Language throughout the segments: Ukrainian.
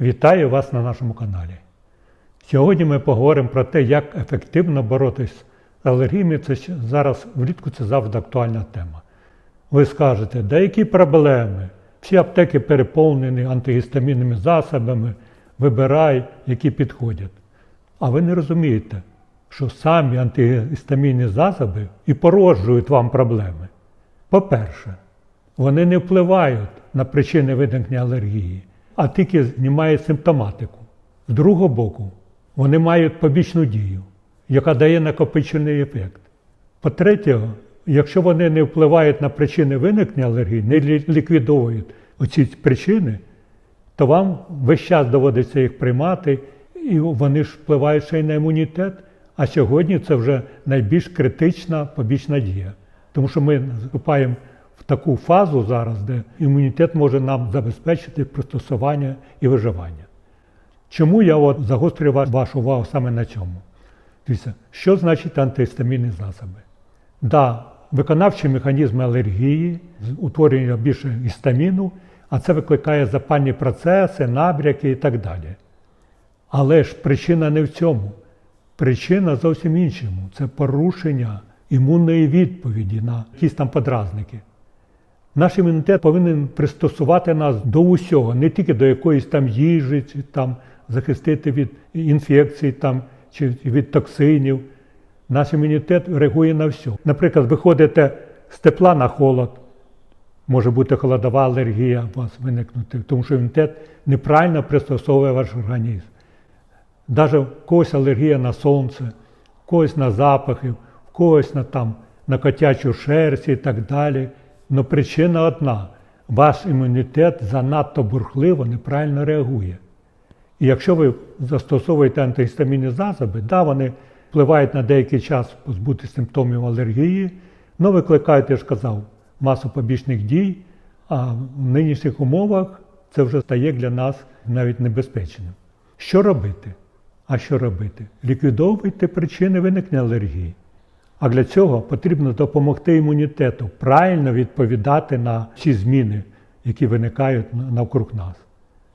Вітаю вас на нашому каналі. Сьогодні ми поговоримо про те, як ефективно боротися з алергіями. Це зараз влітку це завжди актуальна тема. Ви скажете, да які проблеми? Всі аптеки переповнені антигістамінними засобами, вибирай, які підходять. А ви не розумієте, що самі антигістамінні засоби і породжують вам проблеми. По-перше, вони не впливають на причини виникнення алергії, а тільки знімають симптоматику. З другого боку, вони мають побічну дію, яка дає накопичений ефект. По-третє, якщо вони не впливають на причини виникнення алергії, не ліквідовують оці причини, то вам весь час доводиться їх приймати, і вони ж впливають ще й на імунітет. А сьогодні це вже найбільш критична побічна дія. Тому що ми вступаємо в таку фазу зараз, де імунітет може нам забезпечити пристосування і виживання. Чому я от загострюю вашу увагу саме на цьому? Що значить антигістамінні засоби? Да, виконавчі механізми алергії, утворення більше гістаміну, а це викликає запальні процеси, набряки і так далі. Але ж причина не в цьому. Причина зовсім іншому. Це порушення імунної відповіді на якісь там подразники. Наш імунітет повинен пристосувати нас до усього, не тільки до якоїсь там їжі, чи там захистити від інфекцій там, чи від токсинів. Наш імунітет реагує на все. Наприклад, ви ходите з тепла на холод, може бути холодова алергія у вас виникнути, тому що імунітет неправильно пристосовує ваш організм. Навіть в когось алергія на сонце, в когось на запахи, в когось на, там, на котячу шерсть і так далі. Але причина одна: ваш імунітет занадто бурхливо неправильно реагує. І якщо ви застосовуєте антигістамінні засоби, да, вони впливають на деякий час позбути симптомів алергії, але викликають, я ж казав, масу побічних дій, а в нинішніх умовах це вже стає для нас навіть небезпечним. Що робити? А що робити? Ліквідовуйте причини виникнення алергії. А для цього потрібно допомогти імунітету правильно відповідати на всі зміни, які виникають навкруг нас.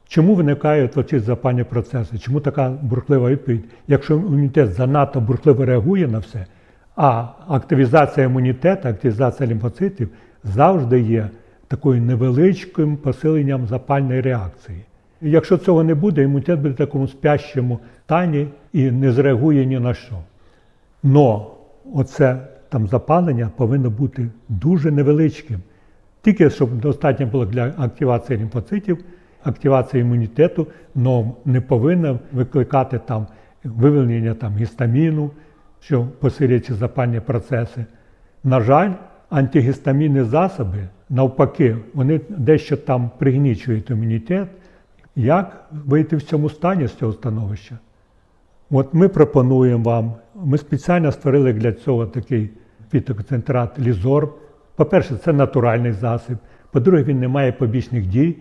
Чому виникають оці запальні процеси? Чому така бурхлива відповідь? Якщо імунітет занадто бурхливо реагує на все, а активізація імунітету, активізація лімфоцитів завжди є такою невеличким посиленням запальної реакції. І якщо цього не буде, імунітет буде в такому спящому стані і не зреагує ні на що. Но оце там запалення повинно бути дуже невеличким. Тільки щоб достатньо було для активації лімфоцитів, активації імунітету, але не повинно викликати там вивільнення там, гістаміну, що посилює запальні процеси. На жаль, антигістамінні засоби, навпаки, вони дещо там пригнічують імунітет. Як вийти в цьому стані з цього становища? От ми пропонуємо вам, ми спеціально створили для цього такий фітоконцентрат Лізор. По-перше, це натуральний засіб. По-друге, він не має побічних дій.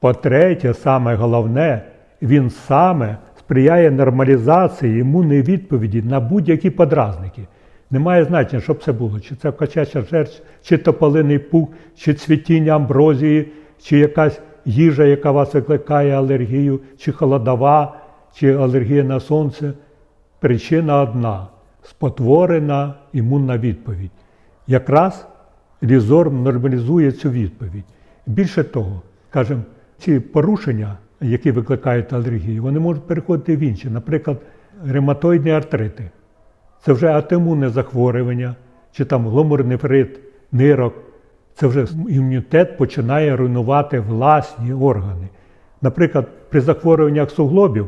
По-третє, саме головне, він саме сприяє нормалізації імунної відповіді на будь-які подразники. Немає значення, що б це було, чи це качача шерсть, чи тополиний пух, чи цвітіння амброзії, чи якась їжа, яка вас викликає алергію, чи холодова, чи алергія на сонце. Причина одна спотворена імунна відповідь. Якраз різор нормалізує цю відповідь. Більше того, скажімо, ці порушення, які викликають алергію, вони можуть переходити в інші. Наприклад, ревматоїдні артрити. Це вже атимунне захворювання, чи там гломурнефрит, нирок. Це вже імунітет починає руйнувати власні органи. Наприклад, при захворюваннях суглобів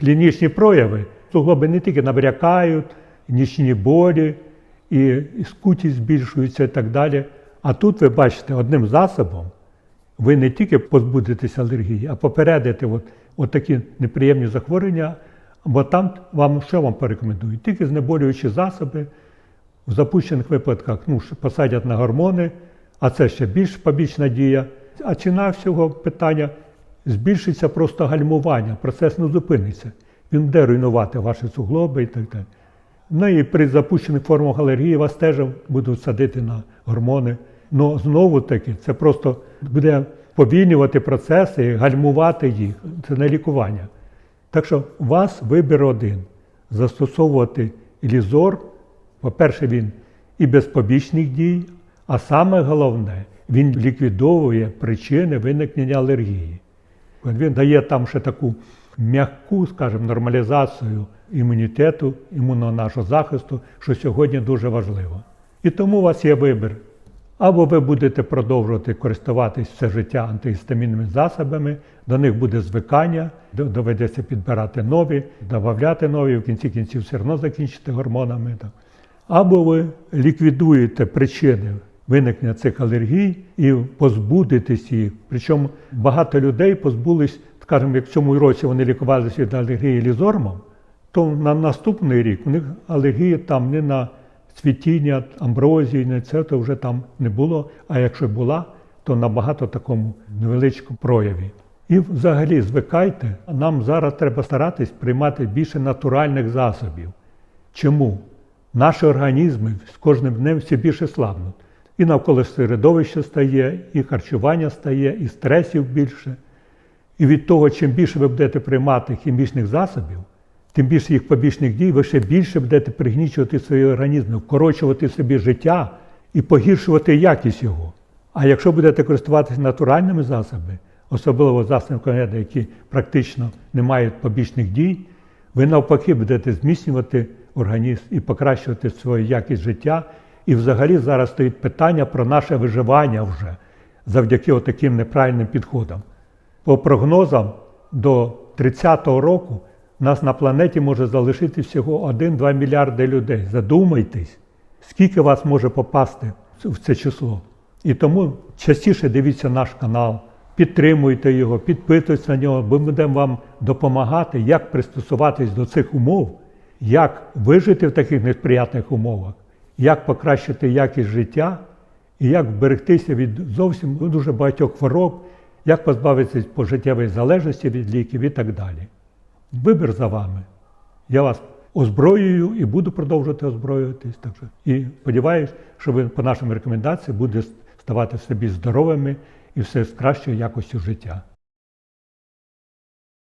клінічні прояви суглоби не тільки набрякають, нічні болі, і, скутість збільшується і так далі. А тут ви бачите, одним засобом ви не тільки позбудетеся алергії, а попередите от, от такі неприємні захворювання, бо там вам що вам порекомендують? Тільки знеболюючі засоби, в запущених випадках ну, посадять на гормони, а це ще більш побічна дія. А ціна всього питання збільшиться просто гальмування, процес не зупиниться. Він буде руйнувати ваші суглоби і так далі. Ну і при запущених формах алергії вас теж будуть садити на гормони. Ну знову таки, це просто буде сповільнювати процеси, гальмувати їх. Це не лікування. Так що у вас вибір один застосовувати лізор. По-перше, він і без побічних дій, а саме головне, він ліквідовує причини виникнення алергії. Він дає там ще таку м'яку, скажімо, нормалізацію імунітету, імунного нашого захисту, що сьогодні дуже важливо. І тому у вас є вибір. Або ви будете продовжувати користуватись все життя антигістамінними засобами, до них буде звикання, доведеться підбирати нові, додати нові, в кінці кінців все одно закінчити гормонами. Або ви ліквідуєте причини виникнення цих алергій і позбудетесь їх. Причому багато людей позбулись, скажімо, як в цьому році вони лікувалися від алергії лізормом, то на наступний рік у них алергії там не на цвітіння, амброзії, не це то вже там не було. А якщо була, то на багато такому невеличкому прояві. І взагалі звикайте, нам зараз треба старатись приймати більше натуральних засобів. Чому? Наші організми з кожним днем все більше слабнуть. І навколо середовище стає, і харчування стає, і стресів більше. І від того, чим більше ви будете приймати хімічних засобів, тим більше їх побічних дій, ви ще більше будете пригнічувати свої організми, вкорочувати собі життя і погіршувати якість його. А якщо будете користуватися натуральними засобами, особливо засобами, які практично не мають побічних дій, ви навпаки будете зміцнювати організм і покращувати свою якість життя. І взагалі зараз стоїть питання про наше виживання вже завдяки таким неправильним підходам. По прогнозам, до 30-го року нас на планеті може залишити всього 1-2 мільярди людей. Задумайтесь, скільки вас може попасти в це число. І тому частіше дивіться наш канал, підтримуйте його, підпитуйтесь на нього, ми будемо вам допомагати, як пристосуватись до цих умов, як вижити в таких несприятних умовах, як покращити якість життя і як вберегтися від зовсім дуже багатьох хвороб, як позбавитися пожиттєвої залежності від ліків і так далі. Вибір за вами. Я вас озброюю і буду продовжувати озброюватись. Так що, і сподіваюся, що ви по нашим рекомендаціям будете ставати собі здоровими і все з кращою якостю життя.